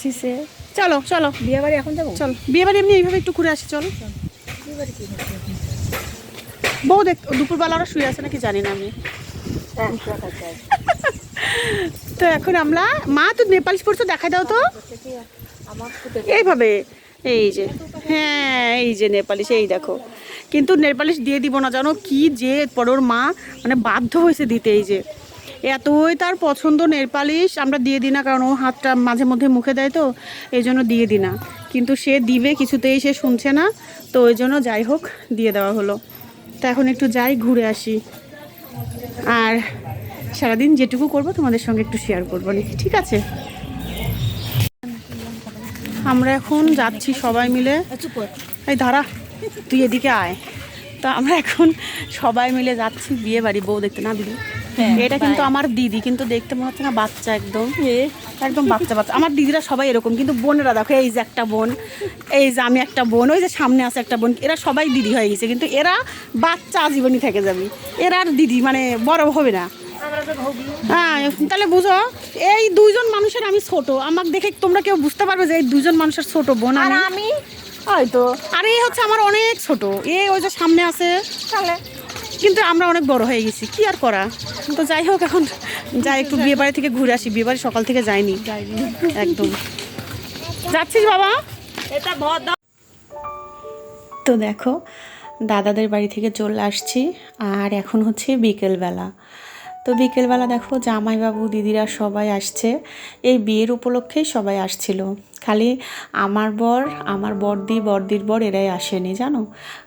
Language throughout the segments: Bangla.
আসিস সে চলো চলো। বিয়ে বাড়ি এখন যাব? চলো। বিয়ে বাড়ি এমনি এইভাবে একটু ঘুরে আসি চলো? বউ দেখ দুপুরবেলা ওরা শুয়ে আছে নাকি জানি না আমি। হ্যাঁ। তো এখন আমরা মা তো নেপালিশ পড়ছো দেখা দাও তো। এইভাবে এই যে হ্যাঁ এই যে নেপালিশ এই দেখো। কিন্তু নেপালিশ দিয়ে দিব না জানো কি যে পরে ওর মা মানে বাধ্য হয়েছে দিতে এই যে। এতই তার পছন্দ নেলপালিশ আমরা দিয়ে দিই না কারণ ও হাতটা মাঝে মধ্যে মুখে দেয় তো এই জন্য দিয়ে দিই না। কিন্তু সে দিবে কিছুতেই সে শুনছে না তো ওই জন্য যাই হোক দিয়ে দেওয়া হলো। তো এখন একটু যাই ঘুরে আসি। আর সারাদিন যেটুকু করব তোমাদের সঙ্গে একটু শেয়ার করব ঠিক আছে? আমরা এখন যাচ্ছি সবাই মিলে। এই দাঁড়া তুই এদিকে আয়। তো আমরা এখন সবাই মিলে যাচ্ছি বিয়ে বাড়ি বউ দেখতে না হ্যাঁ, এটা কিন্তু আমার দিদি কিন্তু দেখতে মনে হচ্ছে না বাচ্চা একদম। একদম বাচ্চা বাচ্চা। আমার দিদিরা সবাই এরকম কিন্তু বোনেরা দেখো এই যে একটা বোন এই যে আমি একটা বোন ওই যে সামনে আছে একটা বোন এরা সবাই দিদি হয়ে গেছে কিন্তু এরা বাচ্চা আজীবনই থেকে যাবে। এরা আর দিদি মানে বড় হবে না। আমরা। হ্যাঁ তাহলে বুঝো এই দুইজন মানুষের আমি ছোট। আমাকে দেখে তোমরা কেউ বুঝতে পারবে যে এই দুজন মানুষের ছোট বোন আর আমি। হয়তো। আর এই হচ্ছে আমার অনেক ছোট। এ ওই যে সামনে আছে তাহলে? কিন্তু আমরা অনেক বড় হয়ে গেছি কি আর করা? তো যাই হোক এখন যাই একটু বিয়ে বাড়ি থেকে ঘুরে আসি বিয়ে বাড়ি সকাল থেকে যাইনি। একদম। যাচ্ছিস বাবা? এটা তো দেখো দাদাদের বাড়ি থেকে চলে আসছি আর এখন হচ্ছে বিকেলবেলা। তো বিকেলবেলা দেখো জামাইবাবু, দিদিরা সবাই আসছে। এই বিয়ের উপলক্ষেই সবাই আসছিল। খালি আমার বর, আমার বরদি বরদির বর এরাই আসেনি, জানো?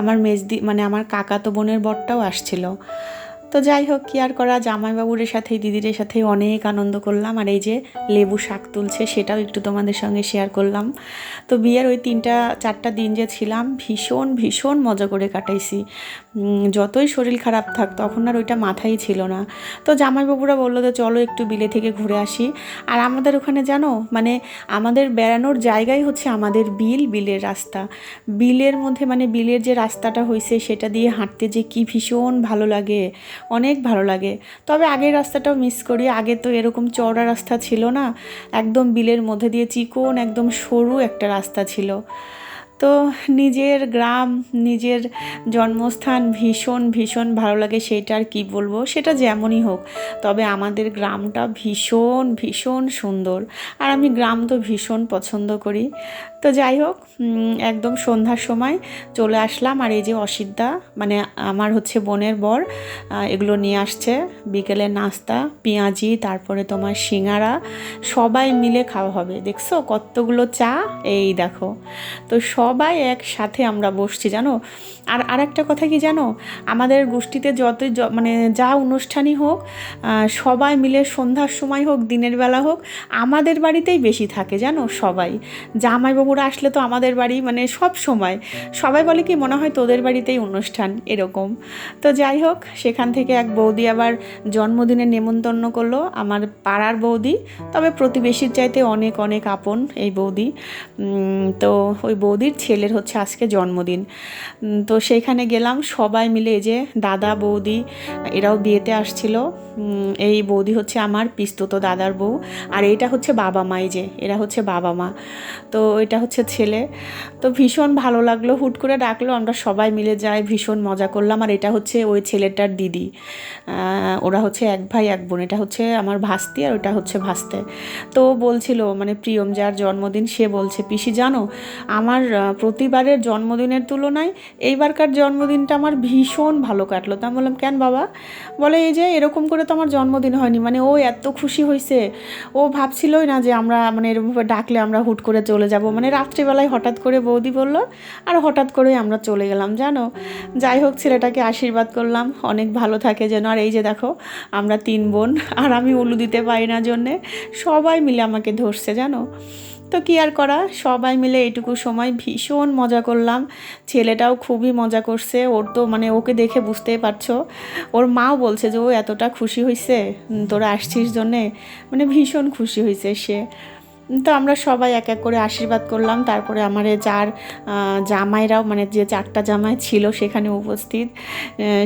আমার মেজদি মানে আমার কাকা তো বোনের বরটাও আসছিল। তো যাই হোক, কি আর করা জামাইবাবুর সাথে দিদিদের সাথে অনেক আনন্দ করলাম। আর এই যে লেবু শাক তুলছে, সেটাও একটু তোমাদের সঙ্গে শেয়ার করলাম। তো বিয়ের ওই তিনটা, চারটা দিন যে ছিলাম, ভীষণ ভীষণ মজা করে কাটাইছি। যতই শরীর খারাপ থাক, তখন আর ওইটা মাথায় ছিল না। তো জামাইবাবুরা বলল যে, চলো একটু বিলে থেকে ঘুরে আসি। আর আমাদের ওখানে জানো মানে আমাদের বেড়ানোর জায়গাই হচ্ছে আমাদের বিল, বিলের রাস্তা। বিলের মধ্যে মানে বিলের যে রাস্তাটা হয়েছে সেটা দিয়ে হাঁটতে যে কি ভীষণ ভালো লাগে। অনেক ভালো লাগে। তবে আগের রাস্তাটাও মিস করি। আগে তো এরকম চওড়া রাস্তা ছিল না। একদম বিলের মধ্যে দিয়ে চিকন, একদম সরু একটা রাস্তা ছিল। তো নিজের গ্রাম, নিজের জন্মস্থান ভীষণ ভীষণ ভালো লাগে। সেটা আর কী বলব? সেটা যেমনই হোক। তবে আমাদের গ্রামটা ভীষণ ভীষণ সুন্দর। আর আমি গ্রাম তো ভীষণ পছন্দ করি। তো যাই হোক একদম সন্ধ্যার সময় চলে আসলাম আর এই যে অসিদ্ধা মানে আমার হচ্ছে বোনের বর এগুলো নিয়ে আসছে। বিকেলের নাস্তা, পেঁয়াজি, তারপরে তোমার সিঙ্গারা, সবাই মিলে খাওয়া হবে। দেখছ কতগুলো চা? এই দেখো। তো সবাই একসাথে আমরা বসছি, জানো? আর আর একটা কথা কি জানো? আমাদের গোষ্ঠীতে যতই মানে যা অনুষ্ঠানই হোক সবাই মিলে সন্ধ্যার সময় হোক, দিনের বেলা হোক, আমাদের বাড়িতেই বেশি থাকে, জানো? সবাই। জামাইবাবুরা আসলে তো আমাদের বাড়ি মানে সব সময়। সবাই বলে কি মনে হয় তোদের বাড়িতেই অনুষ্ঠান, এরকম। তো যাই হোক, সেখান থেকে এক বৌদি আবার জন্মদিনে নেমন্তন্ন করল আমার পাড়ার বৌদি। তবে প্রতিবেশীর চাইতে অনেক অনেক আপন এই বৌদি। তো ওই বৌদির ছেলের হচ্ছে আজকে জন্মদিন। তো সেইখানে গেলাম সবাই মিলে এই যে দাদা, বৌদি, এরাও বিয়েতে আসছিল। এই বৌদি হচ্ছে আমার পিস্তুত দাদার বউ। আর এইটা হচ্ছে বাবা মা, এই যে এরা হচ্ছে বাবা মা। তো এটা হচ্ছে ছেলে। তো ভীষণ ভালো লাগল, হুট করে ডাকলো, আমরা সবাই মিলে যাই, ভীষণ মজা করলাম। আর এটা হচ্ছে ওই ছেলেটার দিদি। ওরা হচ্ছে এক ভাই, এক বোন। এটা হচ্ছে আমার ভাস্তি আর ওটা হচ্ছে ভাস্তে। তো বলছিল মানে প্রিয়ম যার জন্মদিন, সে বলছে, পিসি, জানো, আমার প্রতিবারের জন্মদিনের তুলনায় এইবারকার জন্মদিনটা আমার ভীষণ ভালো কাটলো। তা আমি বললাম, কেন বাবা? বলে, এই যে, এরকম করে তো আমার জন্মদিন হয়নি। মানে ও এত খুশি হয়েছে ও ভাবছিলই না যে আমরা মানে এরকমভাবে ডাকলে আমরা হুট করে চলে যাব। মানে রাত্রিবেলায় হঠাৎ করে বৌদি বলল, আর হঠাৎ করে আমরা চলে গেলাম, জানো? যাই হোক, ছেলেটাকে আশীর্বাদ করলাম, অনেক ভালো থাকে যেন। আর এই যে দেখো, আমরা তিন বোন, আর আমি উলু দিতে পারি না জন্যে। সবাই মিলে আমাকে ধরছে, জানো? তো কি আর করা? সবাই মিলে এইটুকু সময় ভীষণ মজা করলাম। ছেলেটাও খুবই মজা করছে। ওর তো মানে ওকে দেখে বুঝতেই পারছ। ওর মাও বলছে যে, ও এতটা খুশি হয়েছে তোরা আসছিস জন্যে? মানে ভীষণ খুশি হয়েছে সে। তো আমরা সবাই এক এক করে আশীর্বাদ করলাম। তারপরে আমার যার জামাইরাও মানে যে চারটা জামাই ছিল সেখানে উপস্থিত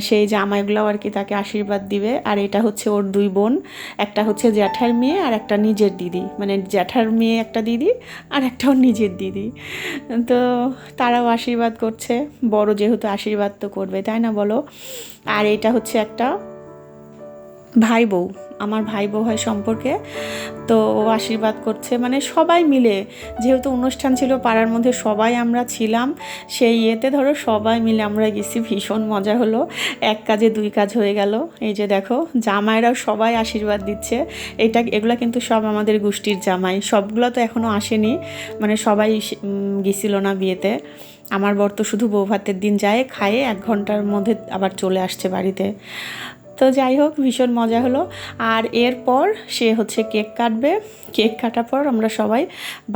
সেই জামাইগুলোও আর কি তাকে আশীর্বাদ দিবে। আর এটা হচ্ছে ওর দুই বোন, একটা হচ্ছে জ্যাঠার মেয়ে আর একটা নিজের দিদি। মানে জ্যাঠার মেয়ে একটা দিদি আর একটা ওর নিজের দিদি। তো তারাও আশীর্বাদ করছে, বড় যেহেতু আশীর্বাদ তো করবে, তাই না বলো? আর এটা হচ্ছে একটা ভাই বউ। আমার ভাই বউ সম্পর্কে। তো ও আশীর্বাদ করছে। মানে সবাই মিলে, যেহেতু অনুষ্ঠান ছিল পাড়ার মধ্যে সবাই আমরা ছিলাম, সেই ইয়েতে ধরো সবাই মিলে আমরা গেছি, ভীষণ মজা হলো। এক কাজে দুই কাজ হয়ে গেল। এই যে দেখো, জামাইরাও সবাই আশীর্বাদ দিচ্ছে। এটা, এগুলো কিন্তু সব আমাদের গোষ্ঠীর জামাই। সবগুলো তো এখনও আসেনি। মানে সবাই গেছিল না বিয়েতে। আমার বর তো শুধু বউ ভাতের দিন যায়, খায়ে এক ঘণ্টার মধ্যে আবার চলে আসছে বাড়িতে। তো যাই হোক, ভীষণ মজা হলো। আর এরপর সে হচ্ছে কেক কাটবে। কেক কাটার পর আমরা সবাই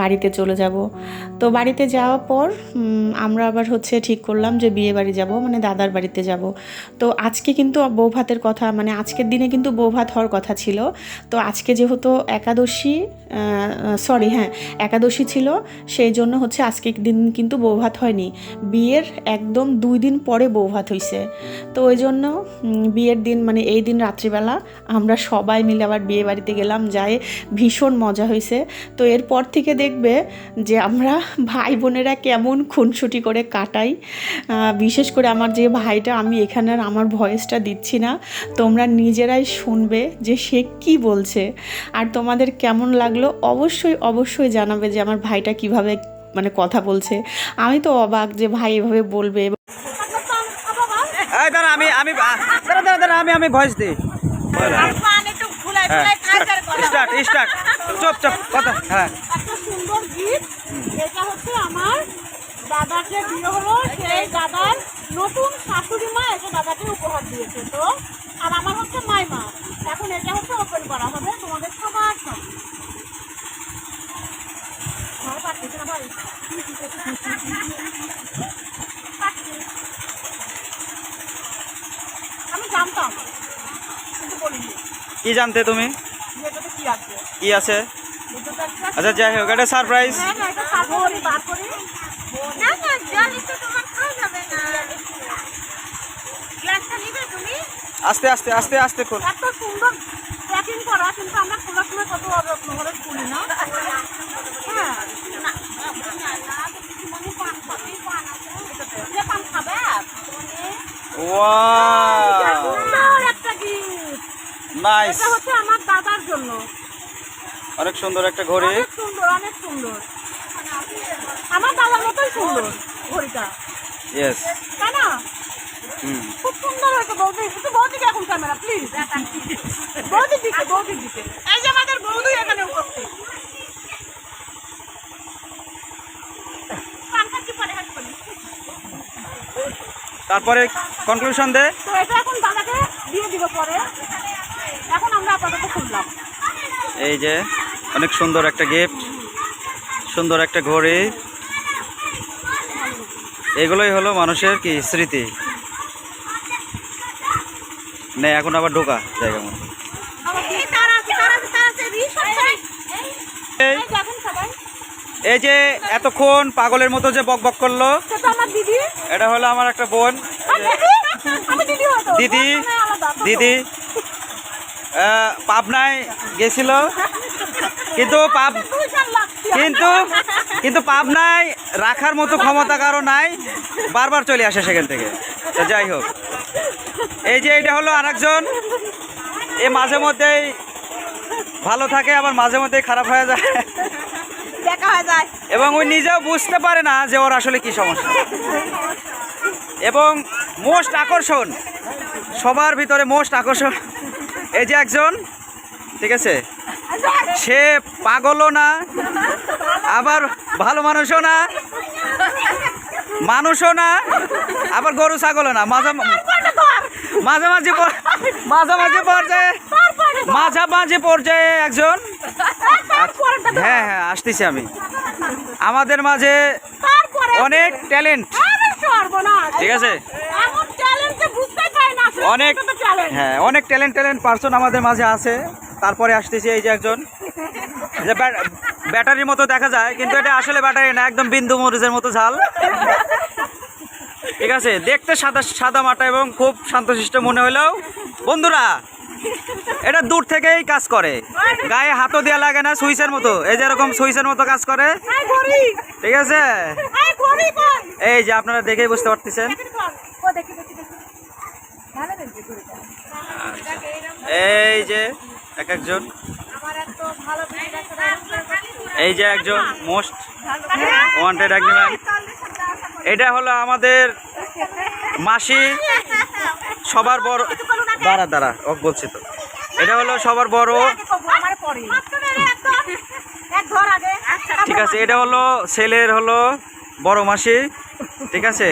বাড়িতে চলে যাব। তো বাড়িতে যাওয়ার পর আমরা আবার হচ্ছে ঠিক করলাম যে বিয়ে বাড়ি যাব মানে দাদার বাড়িতে যাব। তো আজকে কিন্তু বউ ভাতের কথা মানে আজকের দিনে কিন্তু বউ ভাত হওয়ার কথা ছিল। তো আজকে যেহেতু একাদশী সরি হ্যাঁ একাদশী ছিল, সেই জন্য হচ্ছে আজকের দিন কিন্তু বউ ভাত হয়নি। বিয়ের একদম দুই দিন পরে বউ ভাত হয়েছে তো ওই জন্য বিয়ের দিন মানে এই দিন রাত্রিবেলা আমরা সবাই মিলে আবার বিয়ে বাড়িতে গেলাম, যাই ভীষণ মজা হয়েছে। তো এরপর থেকে দেখবে যে আমরা ভাই বোনেরা কেমন খুনসুটি করে কাটাই। বিশেষ করে আমার যে ভাইটা, আমি এখানে আমার ভয়েসটা দিচ্ছি না। তোমরা নিজেরাই শুনবে যে সে কি বলছে। আর তোমাদের কেমন লাগল অবশ্যই অবশ্যই জানাবে যে আমার ভাইটা কীভাবে মানে কথা বলছে। আমি তো অবাক যে ভাই এভাবে বলবে। আমি আমি দাঁড়া দাঁড়া আমি আমি ভয়েস দিই। স্টার্ট স্টার্ট চুপ চুপ কথা হ্যাঁ। একটা সুন্দর গিফট এটা হচ্ছে আমার দাদার যে বিয়ে হলো সেই দাদার নতুন শাশুড়ি মা এটা দাদাকে উপহার দিয়েছে। তো আর আমার হচ্ছে মাইমা। এখন এটা হচ্ছে ওপেন করা হবে তোমাদের সবার পাঠিয়েছে না ভাই? পাঠিয়েছে। আমি জানতাম কিন্তু বলিনি কি জানতে তুমি কি আছে আচ্ছা যাই হোক এটা সারপ্রাইজ হ্যাঁ না এটা সাগরি বার করি না না জল একটু তোমার খাওয়া যাবে না গ্লাসটা নিবে তুমি আস্তে আস্তে আস্তে আস্তে কর এত সুন্দর প্যাকিং করা কিন্তু আমরা খোলার সময় কত অযত্ন করে খুলি না হ্যাঁ পান খাবে ওয়াও সুন্দর একটা gift। নাইস এটা হচ্ছে আমার দাদার জন্য। অনেক সুন্দর একটা ঘড়ি। অনেক সুন্দর অনেক সুন্দর। আমার দাদার মতোই সুন্দর ঘড়িটা। ইয়েস তাই না? খুব সুন্দর হয়েছে বৌদি। একটু বৌদিকে এখন ক্যামেরা প্লিজ বৌদির দিকে বৌদির দিকে। এই যে আমাদের বৌদি এখানে উপস্থিত। তারপরে কনক্লুশন দে। তো এটা এখন দাদাকে দিয়ে দিব পরে। এখন আমরা আপাতত খুললাম। এই যে অনেক সুন্দর একটা গিফট সুন্দর একটা ঘড়ি। এগুলোই হলো মানুষের কি স্মৃতি? নে এখন আবার ঢোকা জায়গা মতো। এই যে এতক্ষণ পাগলের মতো যে বক বক করল এটা হলো আমার একটা বোন। দিদি। দিদি হতো দিদি বোন মানে আলাদা, ছোট। দিদি আহ, পাবনায় গেছিল। কিন্তু টাকা। কিন্তু কিন্তু পাবনায় রাখার মতো ক্ষমতা কারও নাই বারবার চলে আসে সেখান থেকে। তো যাই হোক। এই যে এটা হলো আরেকজন। এ মাঝে মধ্যেই ভালো থাকে আবার মাঝে মধ্যেই খারাপ হয়ে যায়। দেখা হয়ে যায়। এবং ওই নিজেও বুঝতে পারে না যে ওর আসলে কি সমস্যা। এবং মোস্ট আকর্ষণ সবার ভিতরে মোস্ট আকর্ষণ এই যে একজন ঠিক আছে? সে পাগলও না আবার ভালো মানুষও না মানুষও না আবার গরু ছাগলও না। মাঝা মাঝামাঝি মাঝামাঝি পর্যায়ে মাঝামাঝি পর্যায়ে একজন। হ্যাঁ হ্যাঁ আসতেছি আমি। আমাদের মাঝে অনেক ট্যালেন্ট ঠিক আছে? অনেক। হ্যাঁ অনেক ট্যালেন্ট ট্যালেন্ট পার্সন আমাদের মাঝে আছে। তারপরে আসতেছি এই যে একজন। যে ব্যাটারির মতো দেখা যায় কিন্তু এটা আসলে ব্যাটারি না একদম বিন্দু মরিচের মতো ঝাল। ঠিক আছে দেখতে সাদা সাদা মাটা এবং খুব শান্তশিষ্ট মনে হলেও বন্ধুরা এটা দূর থেকেই কাজ করে। গায়ে হাতও দেওয়া লাগে না সুইচের মতো। এই যে এরকম সুইচের মতো কাজ করে। ঠিক আছে? এই যে আপনারা দেখেই বুঝতে পারতেছেন ও দেখি দেখি দেখি ভালো দেখি ঘড়িটা এই যে এক একজন। এই যে একজন মোস্ট ওয়ান্টেড অ্যাগ্রিম্যান এটা হলো আমাদের মাসি সবার বড় দাঁড়া দাঁড়া ও বলছি তো। এটা হলো সবার বড় ঠিক আছে এটা হলো ছেলের হলো বড় মাসি ঠিক আছে?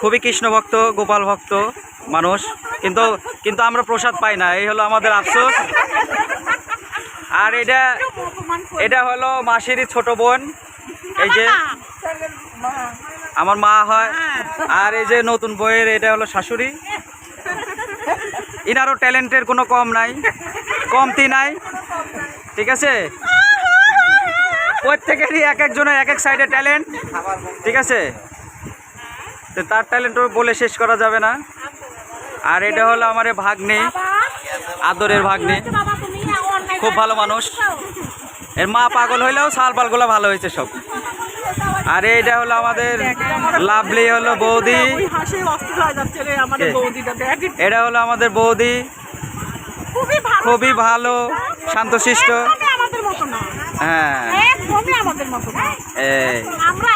খুবই কৃষ্ণ ভক্ত গোপাল ভক্ত। মানুষ, কিন্তু কিন্তু আমরা প্রসাদ পাই না। এই হলো আমাদের আফসোস। আর এটা এটা হলো মাসিরই ছোট বোন। এই যে, আমার মা হয়। আর এই যে নতুন বইয়ের, এটা হলো শাশুড়ি। ইনারও ট্যালেন্টের কোনো কম নাই, কমতি নাই। ঠিক আছে? প্রত্যেকেরই এক একজনের এক এক সাইডে ট্যালেন্ট ঠিক আছে? তার ট্যালেন্টও বলে শেষ করা যাবে না। আর এটা হলো আমার ভাগ্নে আদরের ভাগ্নে। খুব ভালো মানুষ। এর মা পাগল হইলেও সাল পালগুলো ভালো হয়েছে সব। আর এইটা হলো আমাদের লাভলি হলো বৌদি। এটা হলো আমাদের বৌদি। খুবই ভালো শান্তশিষ্ট। হ্যাঁ। আমরা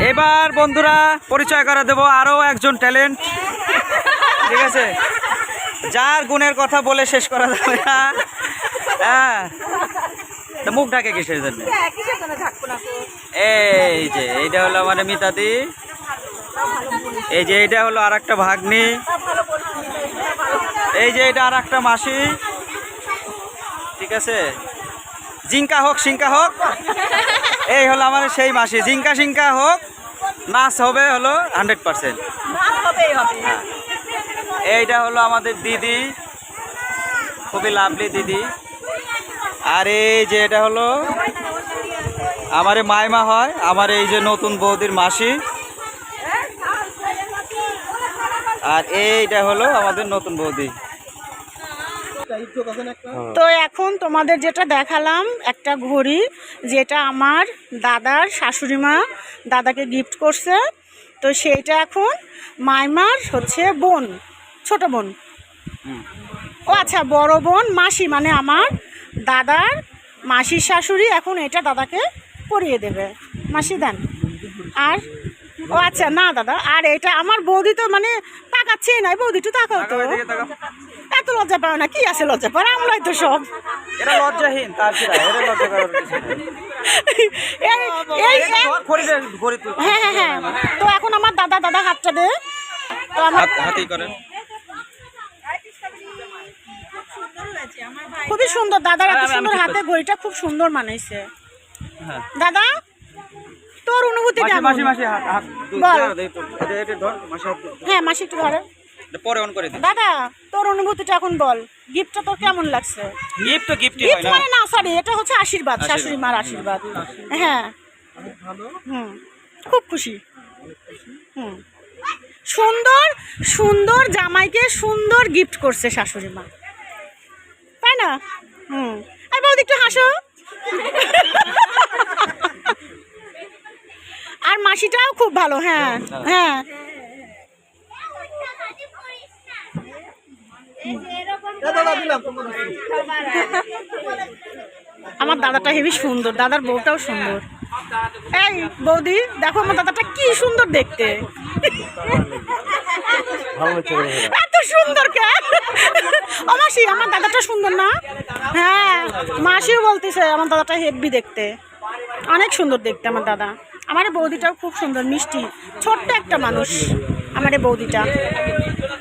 এবার বন্ধুরা পরিচয় করে দেবো, আরও একজন ট্যালেন্ট ঠিক আছে? যার গুণের কথা বলে শেষ করা যাবে না। হ্যাঁ। মুখ ঢাকে কিসের জন্য? এই যে, এইটা হলো আমার মিতাদি। এই যে, এইটা হলো আর একটা ভাগ্নি। এই যে এটা আর একটা মাসি। ঠিক আছে? জিঙ্কা হোক, সিঙ্কা হোক। এই হলো আমার সেই মাসি। জিঙ্কা, সিঙ্কা হোক। নাচ হবে হলো হান্ড্রেড পার্সেন্ট। এইটা হলো আমাদের দিদি খুবই লাভলি দিদি। আর এই যে এটা হলো আমার এই মাইমা হয় আমার এই যে নতুন বৌদির মাসি। আর এইটা হলো আমাদের নতুন বৌদি। তো এখন তোমাদের যেটা দেখালাম একটা ঘড়ি। যেটা আমার দাদার শাশুড়ি মা দাদাকে গিফট করছে তো সেইটা এখন মাইমার হচ্ছে বোন ছোট বোন। ও আচ্ছা বড় বোন মাসি মানে আমার দাদার মাসির শাশুড়ি এখন এটা দাদাকে পরিয়ে দেবে। মাসি দেন। আর ও আচ্ছা না দাদা আর এটা আমার বৌদি তো মানে তাকাচ্ছেই নাই বৌদি একটু তাকাও তো। এত লজ্জা পাও না কি আছে লজ্জা? পাও আমরাই তো সব। এরা লজ্জাহীন তার এরা লজ্জা করার কিছু নেই। এই এই এই- ধর, খড়ি দে, খড়ি তুল। হ্যাঁ হ্যাঁ হ্যাঁ। তো এখন আমার দাদা দাদা হাতটা দে। তো আমার হাত- হাতেই করেন খুবই সুন্দর দাদার এত সুন্দর হাতে ঘড়িটা খুব সুন্দর মানাইছে। হ্যাঁ। দাদা তোর অনুভূতি কেমন। হ্যাঁ মাসি একটু ধরে। পরে অন করে দিন। দাদা তোর অনুভূতিটা এখন বল। গিফটটা তোর কেমন লাগছে? গিফট তো গিফটই গিফট হয় না। মানে না সরি এটা হচ্ছে আশীর্বাদ। শাশুড়ি মার আশীর্বাদ। হ্যাঁ। হুম। খুব খুশি। হুম। সুন্দর সুন্দর জামাইকে সুন্দর গিফট করছে শাশুড়ি মা। তাই না? হুম। আর বৌদি একটু হাসো। আর মাসিটাও খুব ভালো হ্যাঁ। হ্যাঁ। আমার দাদাটা হেবি সুন্দর দাদার বউটাও সুন্দর। এই বৌদি দেখো আমার দাদাটা কি সুন্দর দেখতে। এত সুন্দর কে? ও মাসি আমার দাদাটা সুন্দর না? হ্যাঁ মাসিও বলতেছে আমার দাদাটা হেভি দেখতে। অনেক সুন্দর দেখতে আমার দাদা। আমার বৌদিটাও খুব সুন্দর মিষ্টি ছোট্ট একটা মানুষ আমার এই বৌদিটা।